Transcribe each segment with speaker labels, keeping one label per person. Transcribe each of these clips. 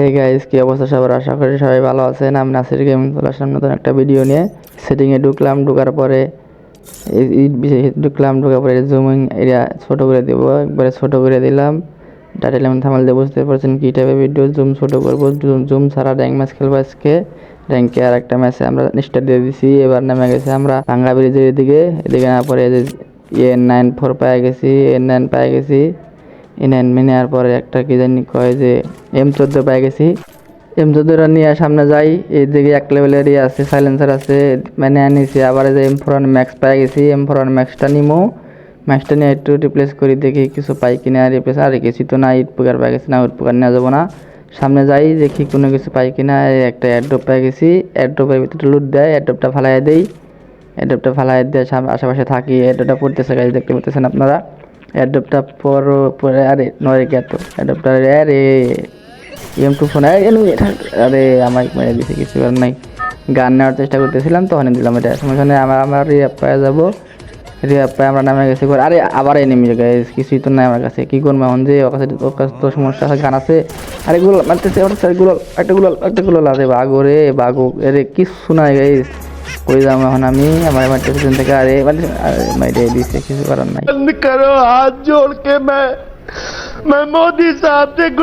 Speaker 1: এই গাইস কি অবস্থা সবার? আশা করি সবাই ভালো আছেন। আমি নাসির গেমিং চলে আসলাম নতুন একটা ভিডিও নিয়ে সেটিংয়ে ঢুকলাম। ঢোকার পরে ঢুকলাম। ঢোকার পরে জুমিং এরিয়া ছোট করে দেবো। একবারে ছোট করে দিলাম। ডাটা লেমন থামাল দিয়ে বুঝতে পারছেন কী টাইপের ভিডিও জুম ছোট করব। জুম ছাড়া র্যাঙ্ক ম্যাচ খেলব আজকে। র্যাঙ্কে আর একটা ম্যাচে আমরা স্টার্ট দিয়ে দিছি। এবার নেমে গেছে আমরা ভাঙ্গা ব্রিজের এদিকে এদিকে না পরে এন নাইন ফোর পায়ে গেছি। এন নাইন পায়ে গেছি। ইনাইন নেওয়ার পরে একটা কি জানি কয় যে এম চোদ্দ পেয়ে গেছি। এম চোদ্দটা নিয়ে সামনে যাই এই দিকে এক লেভেলের ইয়ে আছে সাইলেন্সার আছে মানে নিয়েছি আবার যে এম ফোর ম্যাক্স পেয়ে গেছি এম ফোর ম্যাক্সটা নিমো। ম্যাক্সটা নিয়ে একটু রিপ্লেস করি, দেখি কিছু পাই কিনা রিপ্লেস আর কিছু তো না ইট পুকার পেয়ে গেছি না উট পুকার নেওয়া যাব না। সামনে যাই, দেখি কোনো কিছু পাই কিনা একটা অ্যাড্রপ পেয়ে গেছি অ্যাড্রপের ভিতরে লুট দেয় অ্যাড্রপটা ফালাই দেই। অ্যাডপ্টটা ফালাই দিয়ে আশেপাশে থাকি অ্যাডপ্টটা পড়তেছে গাছ দেখতে পাচ্ছেন আপনারা। অ্যাডপ্টটা পর, পরে, আরে, নয় কে এত অ্যাডপ্টটা আরে, এম টু ফোন, আরে আমার মেরে দিছে কিছু আর নাই। গান নেওয়ার চেষ্টা করতেছিলাম তখন দিলাম এটা। সমস্যা নেই আমার আমার রিয়াপ পায়ে যাব। রিয়াপ পায়ে আমরা নামে গেছি আরে, আবার এনিমি গাইস কিছুই তো নাই আমার কাছে। কি করব এখন যে, ওর কাছে ওর কাছে তো সমস্যা আছে, গান আছে। আরে গুলো মারতেছে ওরগুলো একটা গুলো একটা গুলো আরে বাগো রে বাগো আরে কিছু নাই গাইস কইলাম এখন আমি? আমার পিছন থেকে আরে মানে, দিছে কিছু করার নাই।
Speaker 2: করো হাত কে মে মে মোদি সাহেব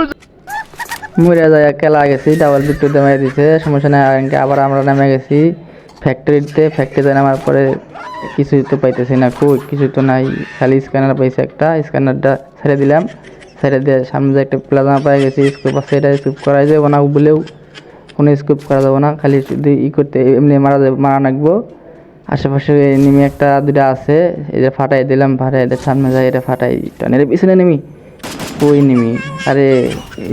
Speaker 1: মরে যায় গেছি ডাবল বিক্রি দে দিছে সমস্যা নাই আবার আমরা নামে গেছি। ফ্যাক্টরিতে ফ্যাক্টরিতে নামার পরে কিছুই তো পাইতেছি না খুব কিছু তো নাই। খালি স্ক্যানার পাইছে একটা স্ক্যানারটা ছেড়ে দিলাম। ছেড়ে দিয়ে সামনে একটা প্লাজমা পাই গেছি স্কুপ আছে এটা স্কুপ করাই যাব না বলেও কোনো স্কুপ করা যাবে না, খালি শুধু ই করতে, এমনি মারা যাবে, মারা নাকবো। আশেপাশে নেমে একটা দুটা আছে যে ফাটাই দিলাম, ফাটাই দিয়ে সামনে যাই, এটা ফাটাই টানে পিছনে নেমি কই নিমি আরে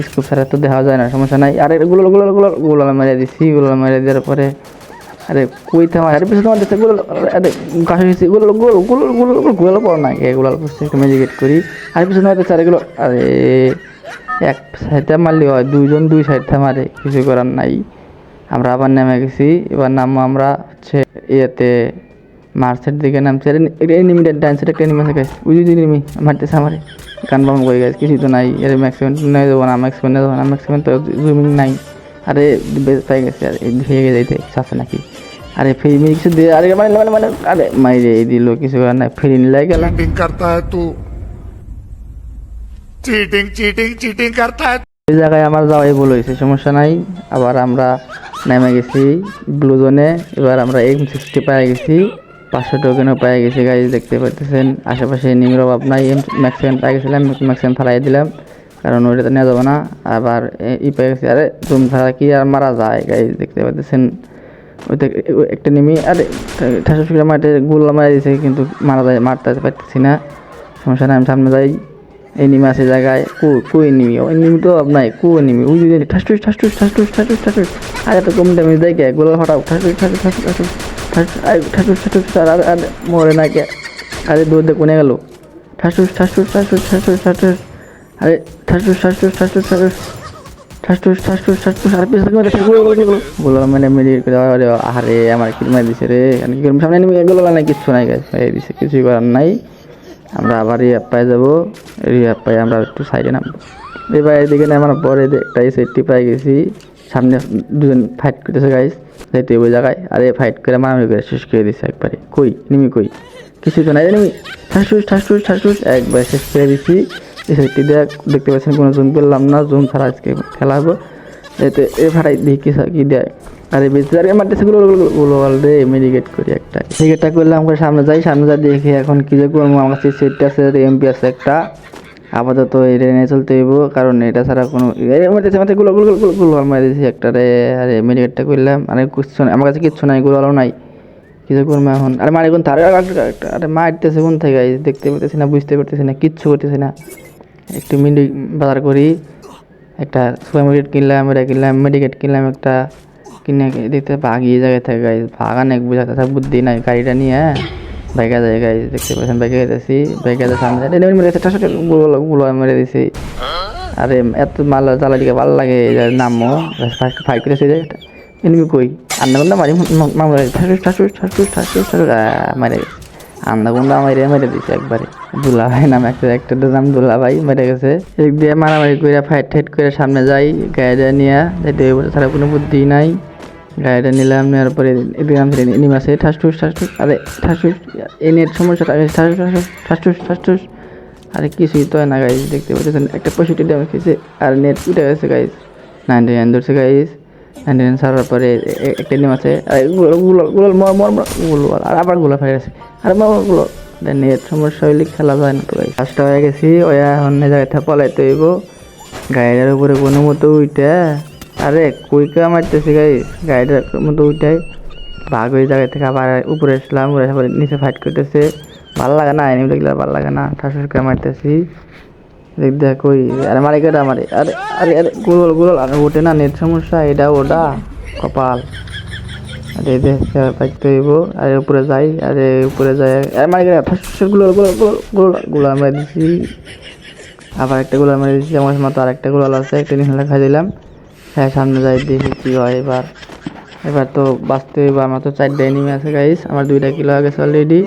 Speaker 1: স্কুপ ছাড়া তো দেখা যায় না, সমস্যা নাই। আরে গুলো গুলো গুলো গুলো মেরে দিছি গুলো মেরে দেওয়ার পরে, আরে কই থামা, আরে পিছনে তোমার দিচ্ছে গুলো আরে গেছি গুলো গুলো গুলো গুলো গুলো গুলো পড়ো না কে গুলো করছে একটু মেজিকেট করি। আরে পিছনে আরে গুলো আরে এক সাইডটা মারলে হয়, দুইজন দুই সাইডটা মারে, কিছু করার নাই। আমরা আবার নেমে গেছি, এবার নামবো আমরা হচ্ছে ইয়েতে মার্চের দিকে নামছে। এনিমিটা ডান্সের একটা এনিমি আছে গাইস ওই যে এনিমি মারতেছে আমারে। বাম করে গেছে কিছু তো নাই। এর ম্যাক্সিমাম নাই দেবো না ম্যাক্সিমাম দেবো না ম্যাক্সিমাম তো জুমিং নাই। আরে পাই গেছে, আর, ভেঙে যাইতে সাথে নাকি। আরে ফেরি কিছু দিয়ে আরে মানে মানে মানে আরে, মাইরে দিল, কিছু করার নাই। ফেরি নিলাই গেলাম
Speaker 2: চিটিং চিটিং চিটিং করতে
Speaker 1: এই জায়গায় আমার যাওয়াই ভুল হয়েছে সমস্যা নাই আবার আমরা নেমে গেছি ব্লু জোনে এবার আমরা এম সিক্সটি পেয়ে গেছি পাঁচশো টোকেনও পেয়ে গেছি গাড়ি দেখতে পাইতেছেন আশেপাশে নিমরব আপনার এম ম্যাক্সিমাম পেয়ে গেছিলাম ম্যাক্সিমাম ফেলাই দিলাম কারণ ওইটাতে নেওয়া যাবে না আবার ই পেয়ে গেছি আরে জুম ছাড়া কি আর মারা যায় গাড়ি দেখতে পাইতেছেন ওইতে একটা নিমি আরে ঠাসা মাঠে গুল্লা মারা দিয়েছে কিন্তু মারা যায় মারতে পারতেছি না সমস্যা নাই আমি সামনে যাই এই নিমে আছে জায়গায় কু কুই নিমি ওই নিমি তো নাই কু নিমি ওই যে ঠাসটুস ঠাসটুস ঠাসটুস ঠাসটুস ঠাসটুস আর এত কম দামে যাই কে গোলা হটাও ঠাসটুস ঠাসটুস ঠাসটুস ঠাসটুস ঠাসটুস ঠাসটুস ঠাসটুস আর আর মরে না কে আরে দূর দিয়ে কোনে গেল ঠাসটুস ঠাসটুস ঠাসটুস ঠাসটুস ঠাসটুস আরে ঠাসটুস ঠাসটুস ঠাসটুস ঠাসটুস ঠাসটুস ঠাসটুস ঠাসটুস আর পিছনে মানে গুলো মানে মেরে আরে আরে আমার কি মার দিছে রে কি সামনে নিয়ে গুলো নাই কিচ্ছু নাই গাছ এই দিছে কিছুই করার নাই আমরা আবার রিয়াপ পাই যাব। রিয়াপ পাই আমরা একটু সাইডে নামবো। এবার এদিকে নামার পরে একটা সেটটি পাই গেছি। সামনে দুজন ফাইট করতেছে গাইস যাইতে ওই জায়গায়। আরে ফাইট করে মারামারি করে শেষ করে দিছে একবারে। কই? নিমি কই? কিছু তো নাই নিমি। ঠাসুস ঠাসুস ঠাসুস একবার শেষ করে দিছি। এই সেটটি দেখ দেখতে পাচ্ছেন কোনো জুম করলাম না। জুম ছাড়া আজকে খেলা হব এতে এ দিই কি কি দেয়। আরে বেঁচে আরে মারতেছে গুলো রে মেডিকেট করি একটা। মেডিকেটটা করলাম করে সামনে যাই, সামনে যা দেখি এখন কি যে করব। আমার কাছে সেটটা আছে এমপি আছে একটা। আপাতত এটা নিয়ে চলতে হইব, কারণ এটা ছাড়া কোনো মারতেছে মারতে গুলো গুলো গুলো গুলো মারি দিয়েছি একটা রে। আরে মেডিকেটটা করলাম, আরে নাই, আমার কাছে কিচ্ছু নাই গুলো নাই। কি যে করব এখন? আরে মারি কোন তার আরে মারতেছে কোন থেকে? দেখতে পারতেছি না, বুঝতে পারতেছি না, কিচ্ছু করতেছি না। একটু মিডি বাজার করি। একটা সুপার মার্কেট কিনলাম, এটা কিনলাম মেডিকেট কিনলাম একটা। কিনে দিতে ভাগিয়ে জায়গায় থাকে গাই ভাগান এক বুঝাতে থাকে বুদ্ধি নাই, গাড়িটা নিয়ে যায় গাই দেখতে পাচ্ছেন বাইকে যেতেছি বাইকে যাচ্ছে সামনে মেরে ঠাসা গুলো মেরে দিছি। আরে, এত মাল জ্বালা দিকে ভালো লাগে নামো। ফাইট করে সে যায়। এনিমি কই? মারি মামলা ঠাসুস ঠাসুস ঠাসুস ঠাসুস ঠাসুস মারে গেছে মেরে মেরে দিছে একবারে। দুলা ভাই নাম একটা একটা নাম দুলা ভাই মেরে গেছে। এক দিয়ে মারামারি করে ফাইট টাইট করে সামনে যাই গাড়িটা নিয়ে তারা কোনো বুদ্ধি নাই। গাড়িটা নিলাম, নেওয়ার পরে এদিকে নাম নিম আছে ঠাসঠুস ঠাসঠুস আরে ঠাসঠুস এই নেট সমস্যা ঠাসঠুস ঠাসঠুস ঠাসঠুস আরে কিছুই তো না গাইজ দেখতে পাচ্ছেন, একটা পঁয়ষট্টি ড্যামেজ খেয়েছে, আর নেট উঠে গেছে গাইজ নাইনটি নাইন ধরছে গাইজ নাইনটি নাইন সারার পরে একটা নিম আছে, আরগুলো গুলো গুলো, মর মর মর, গুলো আর আবারগুলো ফেলে গেছে, আর মরগুলো নেট সমস্যা হইলে খেলা যায় না তো গাইজ ফার্স্ট হয়ে গেছি ওই অন্য জায়গায় পলাইতে হইব, গাড়িটার উপরে কোনো মতো উইটা আরে কুইকা মারতেছে গাইজ গাড়িটার মতো উইটাই ভাগ ওই জায়গা থেকে আবার উপরে এসলাম উপরে নিচে ফাইট করতেছে। ভালো লাগে না এনিমি দেখলে ভালো লাগে না। ঠাস মারতেছি। দেখ দেখ, ওই, আরে, মারে কেটা মারে। আরে আরে আরে গুগল গুগল আরে, ওঠে না, নেট সমস্যা, এটা, ওটা। কপাল। আরে দেখ পাইতে হইব। আরে, উপরে যাই, আরে, উপরে যাই। আরে, মারে কেটা ঠাসগুলো গুলো গুলো গুলো গুলো আমরা দিছি। আবার একটা গোলা মারি দিচ্ছি আমার মতো আর একটা গোলাল আছে, একটা নিশানা খাই দিলাম। হ্যাঁ সামনে যাই দেখি কি হয় এবার। এবার তো বাঁচতে আমার তো চারটা এনিমি আছে গাইস আমার দুইটা কিলো হয়ে গেছে অলরেডি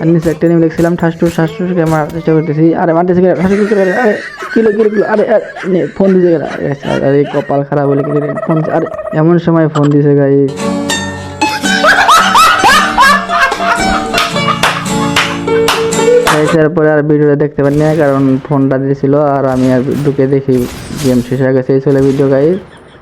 Speaker 1: আর নিচে একটা এনিমি দেখছিলাম ঠাসটুস ঠাসটুসকে মারার চেষ্টা করতেছি। আরে মারতেছি আরে কিলো কিলো কিলো আরে ফোন দিছে? আরে, কপাল খারাপ বলে কি ফোন আরে এমন সময় ফোন দিছে গাইস এসের পরে আর ভিডিওটা দেখতে পারিনি কারণ ফোনটা দিয়েছিল আর আমি আর ঢুকে দেখি গেম শেষ হয়ে গেছে এই চলে ভিডিও গাইজ